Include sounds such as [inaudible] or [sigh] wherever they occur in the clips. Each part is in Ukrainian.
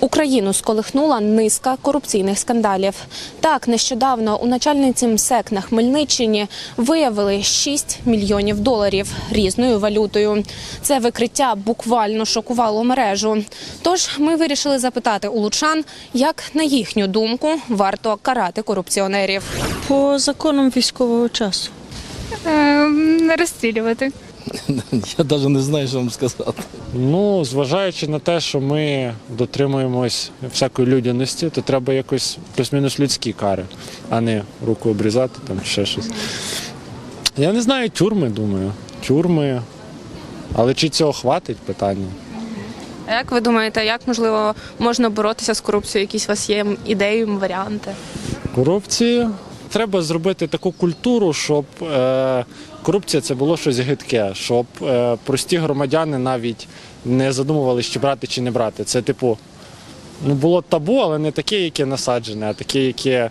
Україну сколихнула низка корупційних скандалів. Так, нещодавно у начальниці МСЕК на Хмельниччині виявили 6 мільйонів доларів різною валютою. Це викриття буквально шокувало мережу. Тож ми вирішили запитати у лучан, як на їхню думку варто карати корупціонерів. По законам військового часу. Не розстрілювати. [laughs] Я навіть не знаю, що вам сказати. Ну, зважаючи на те, що ми дотримуємось всякої людяності, то треба якось плюс-мінус людські кари, а не руку обрізати там чи ще щось. Я не знаю, тюрми, думаю. Тюрми. Але чи цього хватить питання? А як ви думаєте, як можливо можна боротися з корупцією? Якісь у вас є ідеї, варіанти? Корупції треба зробити таку культуру, щоб е, корупція це було щось гидке, щоб е, прості громадяни навіть не задумувалися, чи брати, чи не брати. Це типу, ну було табу, але не таке, яке насаджене, а таке, яке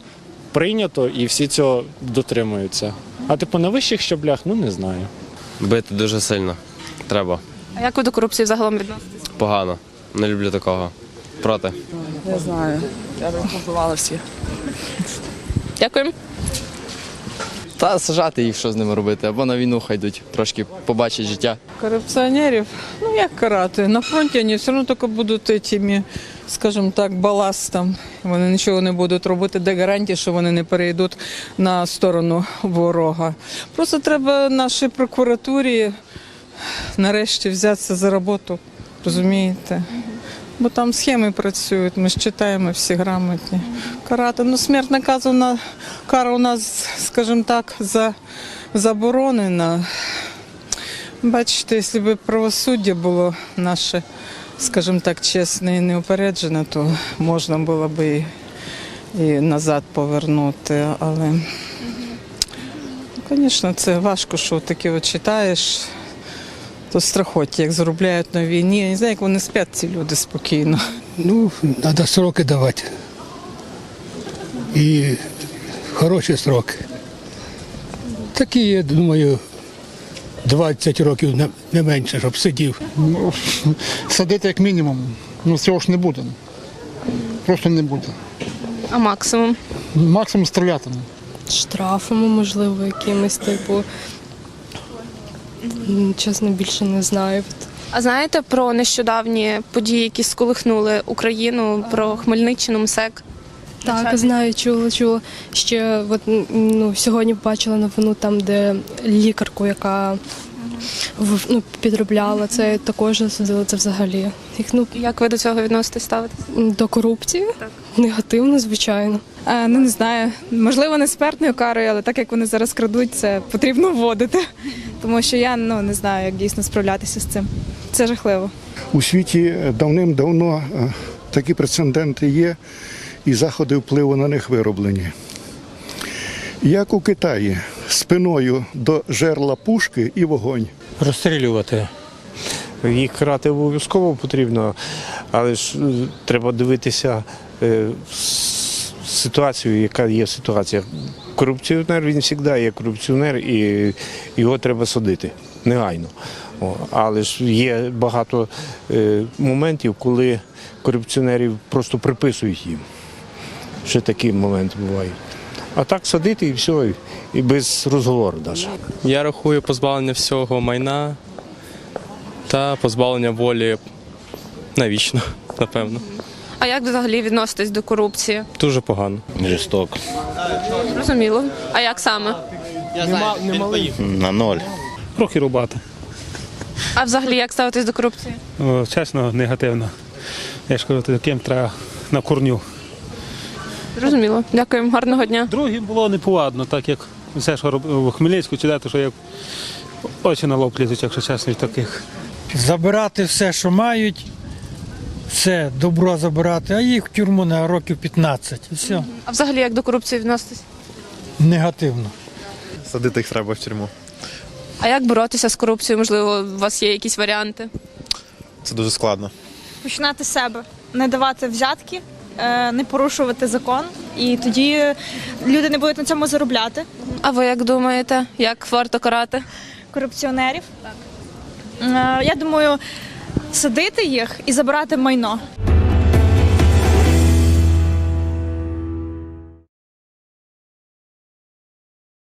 прийнято, і всі цього дотримуються. А типу на вищих щаблях, ну не знаю. Бити дуже сильно. Треба. А як ви до корупції загалом відноситесь? Погано. Не люблю такого. Проти. Не знаю. Я би побивала всіх. Дякую. Та сажати їх, що з ними робити, або на війну хай йдуть, трошки побачать життя. Корупціонерів, ну як карати? На фронті вони все одно тільки будуть тими, скажімо так, баластом. Вони нічого не будуть робити, де гарантії, що вони не перейдуть на сторону ворога. Просто треба нашій прокуратурі нарешті взятися за роботу, розумієте? Бо там схеми працюють, ми ж читаємо всі грамотні. Карати. Ну, смерть наказана, кара у нас, скажімо так, за, заборонена. Бачите, якщо б правосуддя було наше, скажімо так, чесне і неупереджене, то можна було б і, і назад повернути. Але, ну, звісно, це важко, що таке читаєш. То страхоті, як заробляють на війні. Я не знаю, як вони сплять ці люди спокійно. Ну, треба сроки давати. І хороші сроки. Такі, я думаю, 20 років не, не менше, щоб сидів. Ну, садити як мінімум. Ну цього ж не буде. Просто не буде. А максимум? Максимум стріляти. Штрафами, можливо, якимось типу. Чесно, більше не знаю. А знаєте про нещодавні події, які сколихнули Україну, про Хмельниччину, МСЕК? Так, знаю, чула, чула. Ще от, ну, сьогодні побачила новину там, де лікарку, яка в- ну, підробляла це, також засудили це взагалі. Їх, ну, Як ви до цього відноситесь ставитесь? до корупції? Негативно, звичайно. Е, Ну не знаю, можливо, не смертною карою, але так як вони зараз крадуть, це потрібно вводити. Тому що я ну не знаю, як дійсно справлятися з цим. Це жахливо. У світі давним-давно е, такі прецеденти є, і заходи впливу на них вироблені. Як у Китаї, спиною до жерла пушки і вогонь. розстрілювати. Їх карати обов'язково потрібно, але ж е, треба дивитися е, ситуацію, яка є ситуація. Корупціонер він завжди є корупціонер і його треба судити негайно. Але ж є багато е, моментів, коли корупціонерів просто приписують їм. Ще такі моменти бувають. А так садити і все, і без розговору навіть. Я рахую позбавлення всього майна та позбавлення волі навічно, напевно. А як взагалі відноситесь до корупції? Дуже погано. Жорстоко. Зрозуміло. А як саме? На ноль. Трохи рубати. А взагалі як ставитесь до корупції? О, Чесно, негативно. Я ж кажу, таким треба на корню. Зрозуміло. Дякую, гарного дня. Другим було неповадно, так як все, що робив у Хмельницьку, чи дати, що як очі на лоб лізуть, якщо чесно, від таких. Забирати все, що мають, все добро забирати, а їх в тюрму на років 15. І все. А взагалі як до корупції відноситесь? Негативно. Садити їх треба в тюрму. А як боротися з корупцією? Можливо, у вас є якісь варіанти? Це дуже складно. Починати з себе, не давати взятки, е, не порушувати закон, і тоді люди не будуть на цьому заробляти. А ви як думаєте, як варто карати? Корупціонерів. Так. Я думаю, садити їх і забирати майно.